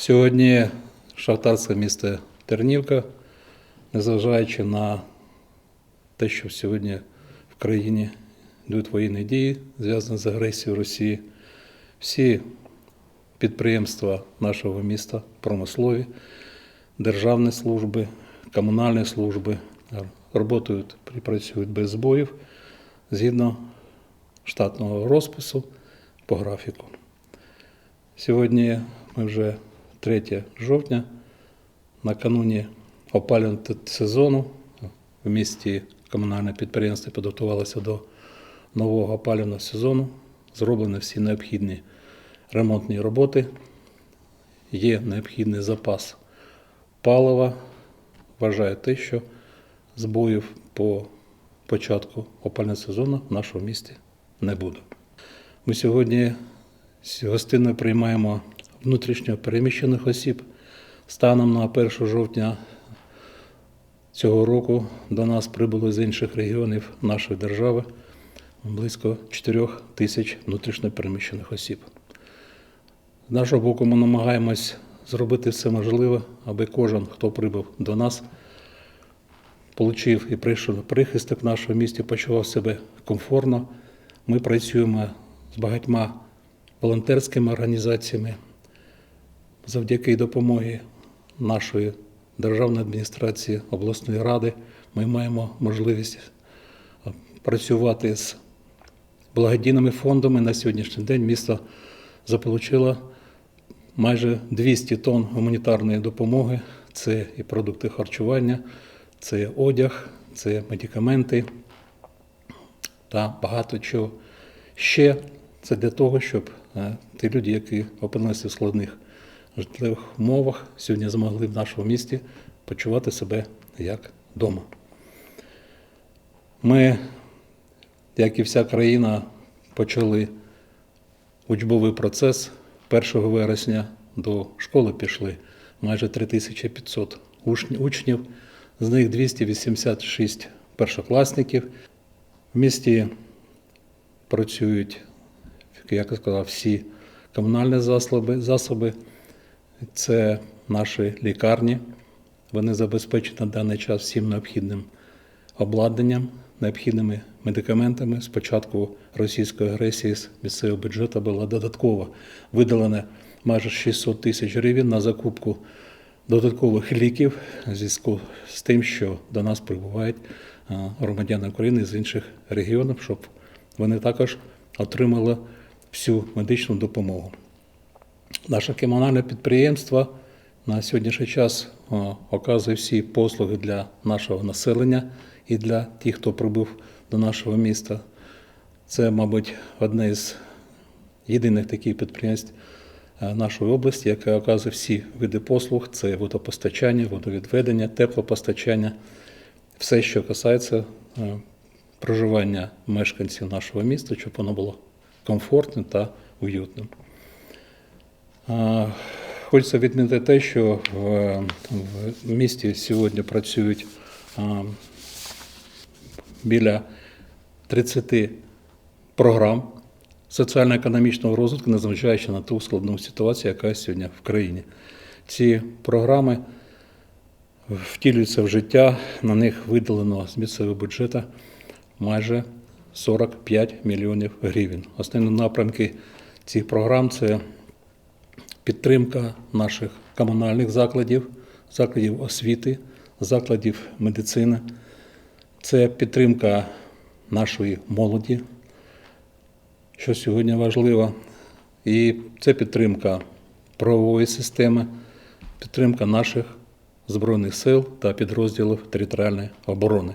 Сьогодні шахтарське місто Тернівка, незважаючи на те, що сьогодні в країні йдуть воєнні дії, зв'язані з агресією Росії, всі підприємства нашого міста, промислові, державні служби, комунальні служби працюють, працюють без збоїв згідно штатного розпису по графіку. Сьогодні ми вже 3 жовтня, накануні опалювального сезону в місті комунальне підприємство підготувалося до нового опалювального сезону. Зроблені всі необхідні ремонтні роботи. Є необхідний запас палива. Вважаю те, що збоїв по початку опального сезону в нашому місті не буде. Ми сьогодні з гостиною приймаємо внутрішньо переміщених осіб. Станом на 1 жовтня цього року до нас прибуло з інших регіонів нашої держави близько 4 тисяч внутрішньо переміщених осіб. З нашого боку, ми намагаємось зробити все можливе, аби кожен, хто прибув до нас, отримав і прийшов прихисток в нашому місті, почував себе комфортно. Ми працюємо з багатьма волонтерськими організаціями. Завдяки допомоги нашої державної адміністрації, обласної ради, ми маємо можливість працювати з благодійними фондами. На сьогоднішній день місто заполучило майже 200 тонн гуманітарної допомоги. Це і продукти харчування, це одяг, це медикаменти та багато чого ще. Це для того, щоб е, ті люди, які опинилися в складних житлових умовах, сьогодні змогли в нашому місті почувати себе як вдома. Ми, як і вся країна, почали учбовий процес 1 вересня до школи пішли майже 3500 учнів- з них 286 першокласників. В місті працюють, як я сказав, всі комунальні засоби, засоби. Це наші лікарні. Вони забезпечені на даний час всім необхідним обладнанням, необхідними медикаментами. З початку російської агресії з місцевого бюджету було додатково виділено майже 600 тисяч гривень на закупку додаткових ліків в зв'язку з тим, що до нас прибувають громадяни України з інших регіонів, щоб вони також отримали всю медичну допомогу. Наше комунальне підприємство на сьогоднішній час о, оказує всі послуги для нашого населення і для тих, хто прибув до нашого міста. Це, мабуть, одне із єдиних таких підприємств е, нашої області, яке оказує всі види послуг: це водопостачання, водовідведення, теплопостачання, все, що касається е, проживання мешканців нашого міста, щоб воно було комфортним та уютним. Хочеться відмітити те, що в, місті сьогодні працюють біля 30 програм соціально-економічного розвитку, незважаючи на ту складну ситуацію, яка сьогодні в країні. Ці програми втілюються в життя, на них виділено з місцевого бюджету майже 45 мільйонів гривень. Основні напрямки цих програм це підтримка наших комунальних закладів, закладів освіти, закладів медицини, це підтримка нашої молоді, що сьогодні важливо, і це підтримка правової системи, підтримка наших збройних сил та підрозділів територіальної оборони.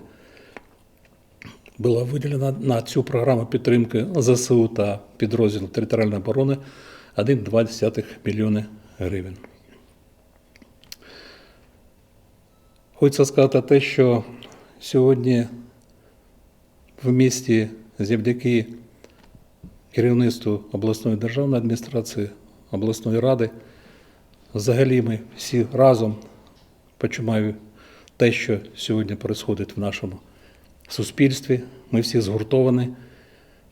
Була виділена на цю програму підтримки ЗСУ та підрозділів територіальної оборони 1,2 мільйони гривень. Хочеться сказати те, що сьогодні в місті завдяки керівництву обласної державної адміністрації, обласної ради, взагалі ми всі разом починаємо те, що сьогодні відбувається в нашому суспільстві. Ми всі згуртовані.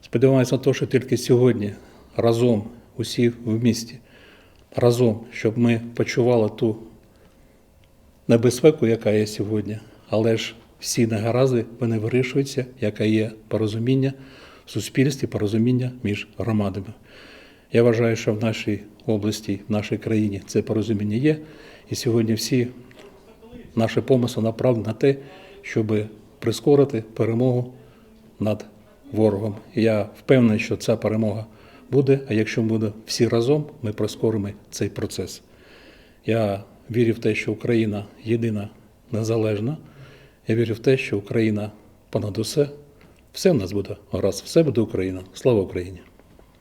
Сподіваємося на те, що тільки сьогодні разом усі в місті разом, щоб ми почували ту небезпеку, яка є сьогодні, але ж всі негаразди вони вирішуються, яке є порозуміння в суспільстві, порозуміння між громадами. Я вважаю, що в нашій області, в нашій країні це порозуміння є, і сьогодні всі наші помисли направлені на те, щоб прискорити перемогу над ворогом. Я впевнений, що ця перемога буде, а якщо буде всі разом, ми прискоримо цей процес. Я вірю в те, що Україна єдина, незалежна. Я вірю в те, що Україна понад усе, все в нас буде гаразд, все буде Україна. Слава Україні!